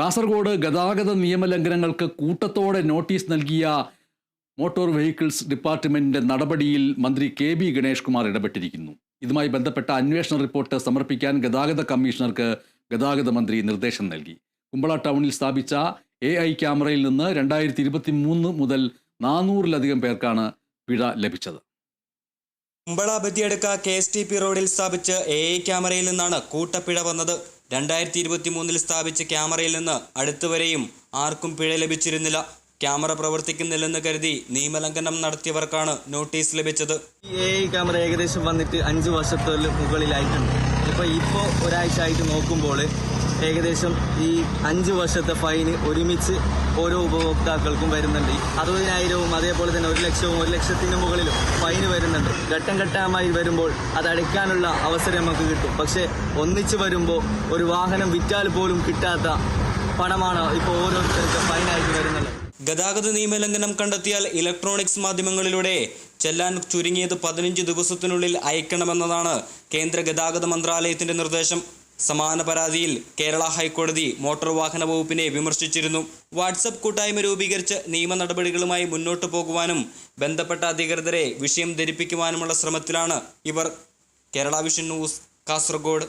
കാസർഗോഡ് ഗതാഗത നിയമലംഘനങ്ങൾക്ക് കൂട്ടത്തോടെ നോട്ടീസ് നൽകിയ മോട്ടോർ വെഹിക്കിൾസ് ഡിപ്പാർട്ട്മെന്റിന്റെ നടപടിയിൽ മന്ത്രി കെ ബി ഗണേഷ് കുമാർ ഇടപെട്ടിരിക്കുന്നു. ഇതുമായി ബന്ധപ്പെട്ട അന്വേഷണ റിപ്പോർട്ട് സമർപ്പിക്കാൻ ഗതാഗത കമ്മീഷണർക്ക് ഗതാഗത മന്ത്രി നിർദ്ദേശം നൽകി. കുമ്പള ടൗണിൽ സ്ഥാപിച്ച എ ഐ ക്യാമറയിൽ നിന്ന് രണ്ടായിരത്തി ഇരുപത്തി മൂന്ന് മുതൽ നാനൂറിലധികം പേർക്കാണ് പിഴ ലഭിച്ചത്. Kumbla Badiyadka K S T P റോഡിൽ സ്ഥാപിച്ച എ ഐ ക്യാമറയിൽ നിന്നാണ് കൂട്ടപ്പിഴ വന്നത്. രണ്ടായിരത്തി ഇരുപത്തി മൂന്നിൽ സ്ഥാപിച്ച ക്യാമറയിൽ നിന്ന് അടുത്തുവരെയും ആർക്കും പിഴ ലഭിച്ചിരുന്നില്ല. ക്യാമറ പ്രവർത്തിക്കുന്നില്ലെന്ന് കരുതി നിയമലംഘനം നടത്തിയവർക്കാണ് നോട്ടീസ് ലഭിച്ചത്. ഈ ക്യാമറ ഏകദേശം വന്നിട്ട് അഞ്ച് വർഷത്തോളം മുകളിലായിട്ടുണ്ട്. ഇപ്പോൾ ഇപ്പോൾ ഒരാഴ്ച ആയിട്ട് നോക്കുമ്പോൾ ഏകദേശം ഈ അഞ്ച് വർഷത്തെ ഫൈന് ഒരുമിച്ച് ഓരോ ഉപഭോക്താക്കൾക്കും വരുന്നുണ്ട്. അറുപതിനായിരവും അതേപോലെ തന്നെ ഒരു ലക്ഷവും ഒരു ലക്ഷത്തിന് മുകളിലും ഫൈന് വരുന്നുണ്ട്. ഘട്ടം ഘട്ടമായി വരുമ്പോൾ അത് അടയ്ക്കാനുള്ള അവസരം നമുക്ക് കിട്ടും. പക്ഷേ ഒന്നിച്ച് വരുമ്പോൾ ഒരു വാഹനം വിറ്റാൽ പോലും കിട്ടാത്ത പണമാണ് ഇപ്പോൾ ഓരോരുത്തർക്കും ഫൈനായിട്ട് വരുന്നത് ഗതാഗത നിയമലംഘനം കണ്ടെത്തിയാൽ ഇലക്ട്രോണിക്സ് മാധ്യമങ്ങളിലൂടെ ചെല്ലാൻ ചുരുങ്ങിയത് പതിനഞ്ച് ദിവസത്തിനുള്ളിൽ അയക്കണമെന്നതാണ് കേന്ദ്ര ഗതാഗത മന്ത്രാലയത്തിന്റെ നിർദ്ദേശം. സമാന പരാതിയിൽ കേരള ഹൈക്കോടതി മോട്ടോർ വാഹന വകുപ്പിനെ വിമർശിച്ചിരുന്നു. വാട്സപ്പ് കൂട്ടായ്മ രൂപീകരിച്ച് നിയമ നടപടികളുമായി മുന്നോട്ടു പോകുവാനും ബന്ധപ്പെട്ട അധികൃതരെ വിഷയം ധരിപ്പിക്കുവാനുമുള്ള ശ്രമത്തിലാണ് ഇവർ. Kerala vision news Kasaragod.